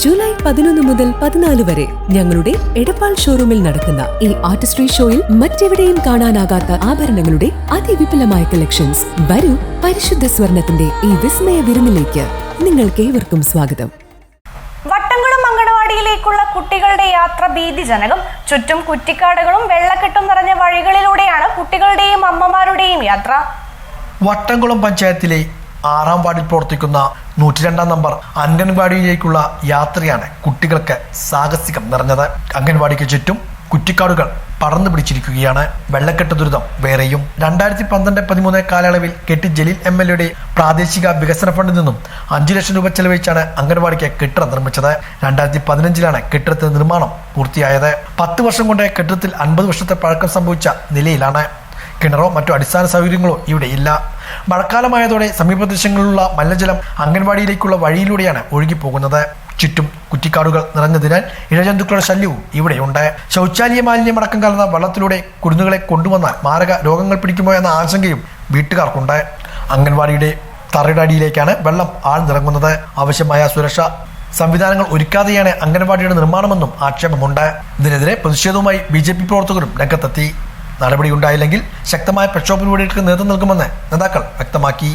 July പതിനൊന്ന് മുതൽ പതിനാല് വരെ ഞങ്ങളുടെ എടപ്പാൾ ഷോറൂമിൽ നടക്കുന്ന ഈ ആർട്ടിസ്ട്രി ഷോയിൽ മറ്റെവിടെയും കാണാനാകാത്ത ആഭരണങ്ങളുടെ അതിവിപുലമായ കളക്ഷൻസ് വരൂ പരിശുദ്ധ സ്വർണത്തിന്റെ ഈ വിസ്മയ വിരുന്നിലേക്ക് നിങ്ങൾക്ക് ഏവർക്കും സ്വാഗതം. വട്ടംകുളം അങ്കണവാടിയിലേക്കുള്ള കുട്ടികളുടെ യാത്ര ഭീതിജനകം. ചുറ്റും കുറ്റിക്കാടുകളും വെള്ളക്കെട്ടും നിറഞ്ഞ വഴികളിലൂടെയാണ് കുട്ടികളുടെയും അമ്മമാരുടെയും യാത്ര. വട്ടംകുളം പഞ്ചായത്തിലെ ആറാം വാർഡിൽ പ്രവർത്തിക്കുന്ന നൂറ്റിരണ്ടാം നമ്പർ അംഗൻവാടിയിലേക്കുള്ള യാത്രയാണ് കുട്ടികൾക്ക് സാഹസികം നിറഞ്ഞത്. അംഗൻവാടിക്ക് ചുറ്റും കുറ്റിക്കാടുകൾ പടർന്നു പിടിച്ചിരിക്കുകയാണ്. വെള്ളക്കെട്ട് ദുരിതം വേറെയും. രണ്ടായിരത്തി പന്ത്രണ്ട് പതിമൂന്ന് കാലയളവിൽ കെട്ടി ജലീൽ എം എൽ എയുടെ പ്രാദേശിക വികസന ഫണ്ടിൽ നിന്നും അഞ്ചു ലക്ഷം രൂപ ചെലവഴിച്ചാണ് അംഗൻവാടിക്ക് കെട്ടിടം നിർമ്മിച്ചത്. രണ്ടായിരത്തി പതിനഞ്ചിലാണ് കെട്ടിടത്തിന്റെ നിർമ്മാണം പൂർത്തിയായത്. പത്ത് വർഷം കൊണ്ട് കെട്ടിടത്തിൽ അൻപത് വർഷത്തെ പഴക്കം സംഭവിച്ച നിലയിലാണ്. കിണറോ മറ്റു അടിസ്ഥാന സൗകര്യങ്ങളോ ഇവിടെ ഇല്ല. മഴക്കാലമായതോടെ സമീപപ്രദേശങ്ങളിലുള്ള മലിനജലം അംഗൻവാടിയിലേക്കുള്ള വഴിയിലൂടെയാണ് ഒഴുകിപ്പോകുന്നത്. ചുറ്റും കുറ്റിക്കാടുകൾ നിറഞ്ഞതിനാൽ ഇഴജന്തുക്കളുടെ ശല്യവും ഇവിടെയുണ്ട്. ശൗചാലയ മാലിന്യം അടക്കം കലർന്ന വെള്ളത്തിലൂടെ കുരുന്നുകളെ കൊണ്ടുവന്നാൽ മാരക രോഗങ്ങൾ പിടിക്കുമോ എന്ന ആശങ്കയും വീട്ടുകാർക്കുണ്ട്. അംഗൻവാടിയുടെ തറയുടെ അടിയിലേക്കാണ് വെള്ളം ആഴ്ന്നിറങ്ങുന്നത്. ആവശ്യമായ സുരക്ഷാ സംവിധാനങ്ങൾ ഒരുക്കാതെയാണ് അംഗൻവാടിയുടെ നിർമ്മാണമെന്നും ആക്ഷേപമുണ്ട്. ഇതിനെതിരെ പ്രതിഷേധവുമായി ബി പ്രവർത്തകരും രംഗത്തെത്തി. നടപടിയുണ്ടായില്ലെങ്കിൽ ശക്തമായ പ്രക്ഷോഭ പരിപാടികൾക്ക് നേതൃത്വം നൽകുമെന്ന് നേതാക്കൾ വ്യക്തമാക്കി.